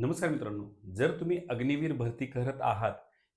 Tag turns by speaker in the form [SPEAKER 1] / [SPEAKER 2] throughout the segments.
[SPEAKER 1] नमस्कार मित्रांनो. जर तुम्ही अग्निवीर भरती करत आहात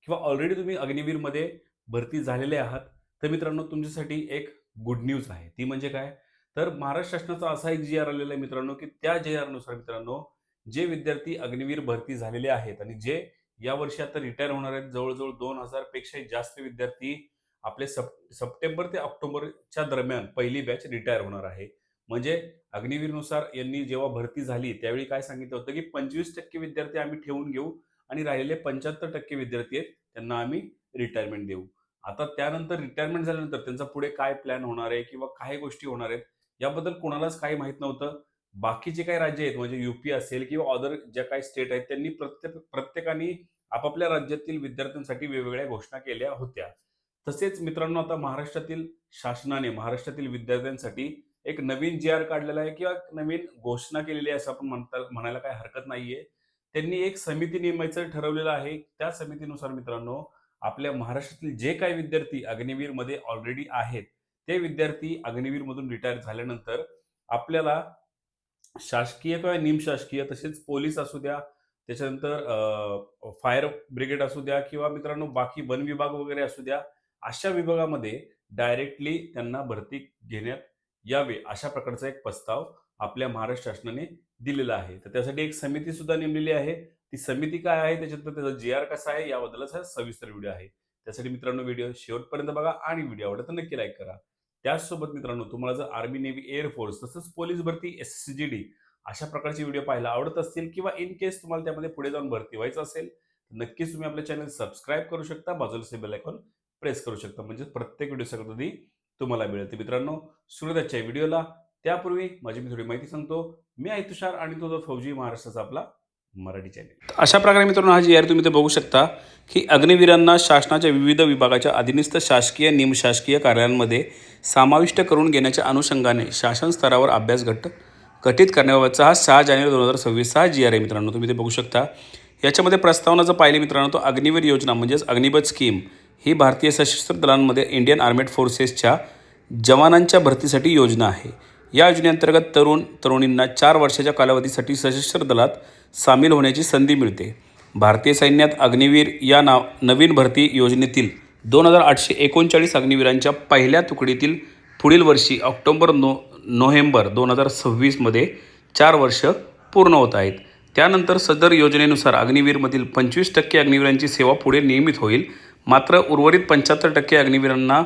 [SPEAKER 1] किंवा ऑलरेडी तुम्ही अग्निवीरमध्ये भरती झालेले आहात तर मित्रांनो तुमच्यासाठी एक गुड न्यूज आहे. ती म्हणजे काय? तर महाराष्ट्र शासनाचा असा एक जी आर आलेला आहे मित्रांनो की त्या जे आरनुसार मित्रांनो जे विद्यार्थी अग्निवीर भरती झालेले आहेत आणि जे या वर्षी आता रिटायर होणार आहेत जवळजवळ दोन हजार पेक्षाही जास्त विद्यार्थी आपले सप सप्टेंबर ते ऑक्टोबरच्या दरम्यान पहिली बॅच रिटायर होणार आहे. म्हणजे अग्निवीरनुसार यांनी जेव्हा भरती झाली त्यावेळी काय सांगितलं होतं की पंचवीस टक्के विद्यार्थी आम्ही ठेवून घेऊ आणि राहिलेले पंच्याहत्तर टक्के विद्यार्थी आहेत त्यांना आम्ही रिटायरमेंट देऊ. आता त्यानंतर रिटायरमेंट झाल्यानंतर त्यांचा पुढे काय प्लॅन होणार आहे किंवा काय गोष्टी होणार आहेत याबद्दल कोणालाच काही माहीत नव्हतं. बाकीचे काही राज्य आहेत म्हणजे युपी असेल किंवा अदर ज्या काही स्टेट आहेत त्यांनी प्रत्येक प्रत्येकाने आपापल्या राज्यातील विद्यार्थ्यांसाठी वेगवेगळ्या घोषणा केल्या होत्या. तसेच मित्रांनो आता महाराष्ट्रातील शासनाने महाराष्ट्रातील विद्यार्थ्यांसाठी एक नवीन जी आर काढलेला आहे किंवा नवीन घोषणा केलेली आहे असं आपण म्हणता म्हणायला काही हरकत नाहीये. त्यांनी एक समिती नेमायचं ठरवलेलं आहे. त्या समितीनुसार मित्रांनो आपल्या महाराष्ट्रातील जे काही विद्यार्थी अग्निवीरमध्ये ऑलरेडी आहेत ते विद्यार्थी अग्निवीरमधून रिटायर झाल्यानंतर आपल्याला शासकीय किंवा निमशासकीय तसेच पोलीस असू द्या त्याच्यानंतर फायर ब्रिगेड असू द्या किंवा मित्रांनो बाकी वन विभाग वगैरे असू द्या अशा विभागामध्ये डायरेक्टली त्यांना भरती घेण्यात यावे अशा प्रकारचा एक प्रस्ताव आपल्या महाराष्ट्र शासनाने दिलेला आहे. तर त्यासाठी एक समिती सुद्धा नेमलेली आहे. ती समिती काय आहे? त्याच्यानंतर त्याचा जी आर कसा आहे? याबद्दलच हा सविस्तर व्हिडिओ आहे. त्यासाठी मित्रांनो व्हिडिओ शेवटपर्यंत बघा आणि व्हिडिओ आवडला तर नक्की लाईक करा. त्याचसोबत मित्रांनो तुम्हाला जर आर्मी नेव्ही एअरफोर्स तसंच पोलीस भरती एस सी जी डी अशा प्रकारचे व्हिडिओ पाहायला आवडत असतील किंवा इन केस तुम्हाला त्यामध्ये पुढे जाऊन भरती व्हायचं असेल तर नक्कीच तुम्ही आपल्या चॅनल सबस्क्राईब करू शकता. बाजूला बेल आयकॉन प्रेस करू शकता. म्हणजे प्रत्येक व्हिडिओ सगळं आधी तुम्हाला मिळेल. तर मित्रांनो सुरुवातच्या व्हिडिओला त्यापूर्वी माझी मी थोडी माहिती सांगतो. मी आहे तुषार आणि तो फौजी महाराष्ट्राचा आपला मराठी चॅनल अशा प्रकारे मित्रांनो हा जी आर तुम्ही ते बघू शकता की अग्निवीरांना शासनाच्या विविध विभागाच्या अधीनस्थ शासकीय निमशासकीय कार्यालयांमध्ये समाविष्ट करून घेण्याच्या अनुषंगाने शासन स्तरावर अभ्यास गट गठीत करण्याबाबतचा हा सहा जानेवारी दोन हजार सव्वीस हा जी आर आहे मित्रांनो तुम्ही ते बघू शकता. याच्यामध्ये प्रस्तावना जर पाहिली मित्रांनो तो अग्निवीर योजना म्हणजेच अग्निबद स्कीम ही भारतीय सशस्त्र दलांमध्ये इंडियन आर्मेड फोर्सेसच्या जवानांच्या भरतीसाठी योजना आहे. या योजनेअंतर्गत तरुण तरुणींना चार वर्षाच्या कालावधीसाठी सशस्त्र दलात सामील होण्याची संधी मिळते. भारतीय सैन्यात अग्निवीर या नाव नवीन भरती योजनेतील दोन हजार आठशे एकोणचाळीस अग्निवीरांच्या पहिल्या तुकडीतील पुढील वर्षी ऑक्टोबर नो नोव्हेंबर दोन हजार सव्वीसमध्ये चार वर्ष पूर्ण होत आहेत. त्यानंतर सदर योजनेनुसार अग्निवीरमधील पंचवीस टक्के अग्निवीरांची सेवा पुढे नियमित होईल. मात्र उर्वरित पंच्याहत्तर टक्के अग्निवीरांना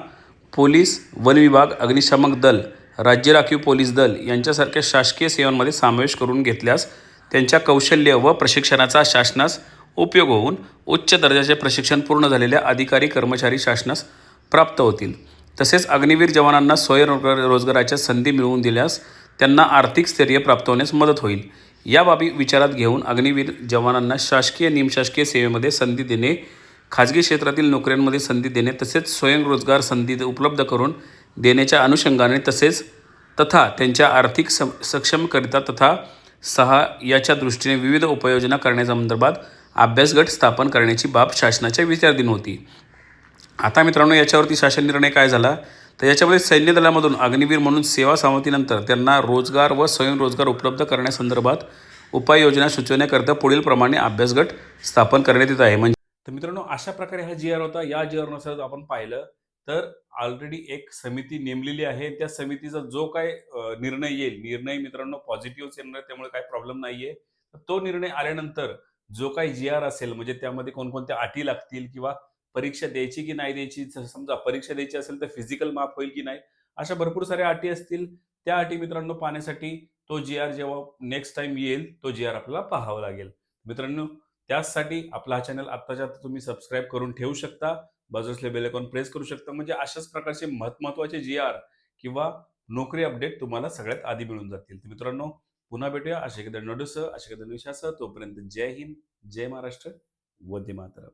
[SPEAKER 1] पोलीस वन विभाग अग्निशामक दल राज्य राखीव पोलीस दल यांच्यासारख्या शासकीय सेवांमध्ये समावेश करून घेतल्यास त्यांच्या कौशल्य व प्रशिक्षणाचा शासनास उपयोग होऊन उच्च दर्जाचे प्रशिक्षण पूर्ण झालेल्या अधिकारी कर्मचारी शासनास प्राप्त होतील. तसेच अग्निवीर जवानांना स्वयंरोजगार रोजगाराच्या संधी मिळवून दिल्यास त्यांना आर्थिक स्थैर्य प्राप्त होण्यास मदत होईल. या बाबी विचारात घेऊन अग्निवीर जवानांना शासकीय निमशासकीय सेवेमध्ये संधी देणे खाजगी क्षेत्रातील नोकऱ्यांमध्ये संधी देणे तसेच स्वयंरोजगार संधी उपलब्ध करून देण्याच्या अनुषंगाने तसेच तथा त्यांच्या आर्थिक सम सक्षमकरिता तथा सहा याच्या दृष्टीने विविध उपाययोजना करण्याच्या संदर्भात अभ्यासगट स्थापन करण्याची बाब शासनाच्या विचाराधीन होती. आता मित्रांनो याच्यावरती शासन निर्णय काय झाला? तर याच्यामध्ये सैन्य दलामधून अग्निवीर म्हणून सेवा समाप्तीनंतर त्यांना रोजगार व स्वयंरोजगार उपलब्ध करण्यासंदर्भात उपाययोजना सुचवण्याकरिता पुढीलप्रमाणे अभ्यासगट स्थापन करण्यात येत आहे. म्हणजे तर मित्रांनो अशा प्रकारे हा जी आर होता. या जी आरनुसार आपण पाहिलं तर ऑलरेडी एक समिती नेमलेली आहे. त्या समितीचा जो काय निर्णय येईल निर्णय मित्रांनो पॉझिटिव्ह येणार त्यामुळे काही प्रॉब्लेम नाहीये. तो निर्णय आल्यानंतर जो काही जी आर असेल म्हणजे त्यामध्ये कोणकोणत्या अटी लागतील किंवा परीक्षा द्यायची की नाही द्यायची समजा परीक्षा द्यायची असेल तर फिजिकल माप होईल की नाही अशा भरपूर साऱ्या अटी असतील. त्या अटी मित्रांनो पाहण्यासाठी तो जी आर जेव्हा नेक्स्ट टाइम येईल तो जी आर आपल्याला पाहावा लागेल. मित्रांनो त्याचसाठी आपला हा चॅनल आत्ताच्या आत्ता तुम्ही सबस्क्राईब करून ठेवू शकता. बाजूसले बेलेकॉन प्रेस करू शकता. म्हणजे अशाच प्रकारचे महत्त्वाचे जी आर किंवा नोकरी अपडेट तुम्हाला सगळ्यात आधी मिळून जातील. तर मित्रांनो पुन्हा भेटूया. अशा एखाद्या नडूसह अशा एखाद्या विषयासह तोपर्यंत जय हिंद जय महाराष्ट्र वंदे मातरम.